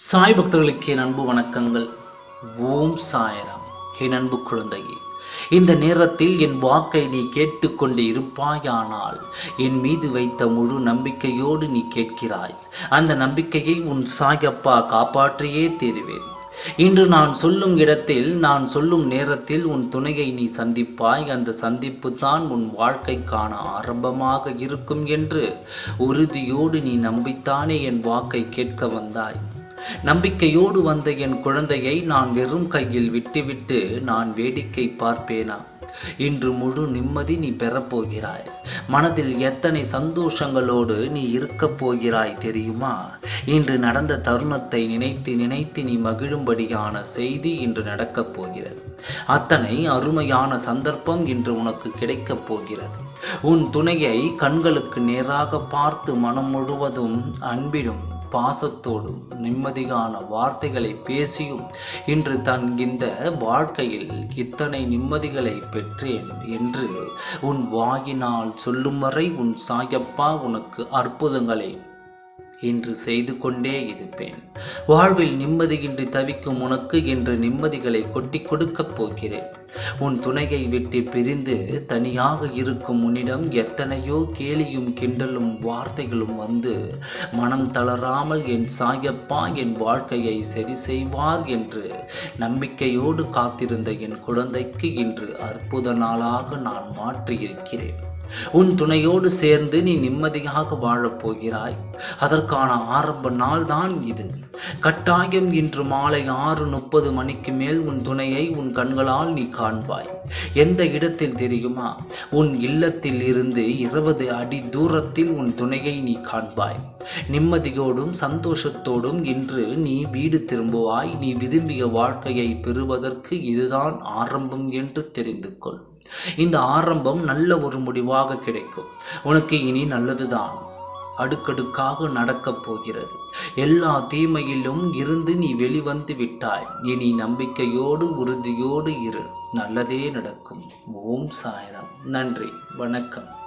சாய் பக்தர்களுக்கு என் அன்பு வணக்கங்கள். ஓம் சாயராம். என் அன்பு குழந்தையே இந்த நேரத்தில் என் வாக்கை நீ கேட்டுக்கொண்டு இருப்பாயானால் என் மீது வைத்த முழு நம்பிக்கையோடு நீ கேட்கிறாய். அந்த நம்பிக்கையை உன் சாயப்பா காப்பாற்றியே தீருவேன். இன்று நான் சொல்லும் இடத்தில் நான் சொல்லும் நேரத்தில் உன் துணையை நீ சந்திப்பாய். அந்த சந்திப்பு தான் உன் வாழ்க்கைக்கான ஆரம்பமாக இருக்கும் என்று உறுதியோடு நீ நம்பித்தானே என் வாக்கை கேட்க வந்தாய். நம்பிக்கையோடு வந்த என் குழந்தையை நான் வெறும் கையில் விட்டுவிட்டு நான் வேடிக்கை பார்ப்பேனா? இன்று முழு நிம்மதி நீ பெறப்போகிறாய். மனதில் எத்தனை சந்தோஷங்களோடு நீ இருக்கப் போகிறாய் தெரியுமா? இன்று நடந்த தருணத்தை நினைத்து நினைத்து நீ மகிழும்படியான செய்தி இன்று நடக்கப் போகிறது. அத்தனை அருமையான சந்தர்ப்பம் இன்று உனக்கு கிடைக்கப் போகிறது. உன் துணையை கண்களுக்கு நேராக பார்த்து மனம் முழுவதும் அன்பிடும். பாசத்தோடும் நிம்மதியான வார்த்தைகளை பேசியும். இன்று தன் இந்த வாழ்க்கையில் இத்தனை நிம்மதிகளை பெற்றேன் என்று உன் வாயினால் சொல்லும் வரை உன் சாயப்பா உனக்கு அற்புதங்களை இன்று செய்து கொண்டே இருப்பேன். வாழ்வில் நிம்மதியின்றி தவிக்கும் உனக்கு என்று நிம்மதிகளை கொட்டி கொடுக்கப் போகிறேன். உன் துணையை விட்டு பிரிந்து தனியாக இருக்கும் உன்னிடம் எத்தனையோ கேலியும் கிண்டலும் வார்த்தைகளும் வந்து மனம் தளராமல் என் சாயப்பா என் வாழ்க்கையை சரி செய்வார் என்று நம்பிக்கையோடு காத்திருந்த என் குழந்தைக்கு இன்று அற்புத நாளாக நான் மாற்றியிருக்கிறேன். உன் துணையோடு சேர்ந்து நீ நிம்மதியாக வாழப் போகிறாய். அதற்கான ஆரம்ப நாள் தான் இது. கட்டாயம் இன்று மாலை ஆறு முப்பது மணிக்கு மேல் உன் துணையை உன் கண்களால் நீ காண்பாய். எந்த இடத்தில் தெரியுமா? உன் இல்லத்தில் இருந்து இருபது அடி தூரத்தில் உன் துணையை நீ காண்பாய். நிம்மதியோடும் சந்தோஷத்தோடும் இன்று நீ வீடு திரும்புவாய். நீ விரும்பிய வாழ்க்கையை பெறுவதற்கு இதுதான் ஆரம்பம் என்று தெரிந்து கொள். இந்த ஆரம்பம் நல்ல ஒரு முடிவாக கிடைக்கும். உனக்கு இனி நல்லதுதான். அடுக்கடுக்காக நடக்கப் போகிறது. எல்லா தீமையிலும் இருந்து நீ வெளிவந்து விட்டாய். இனி நம்பிக்கையோடு உறுதியோடு இரு. நல்லதே நடக்கும். ஓம் சாயரம். நன்றி. வணக்கம்.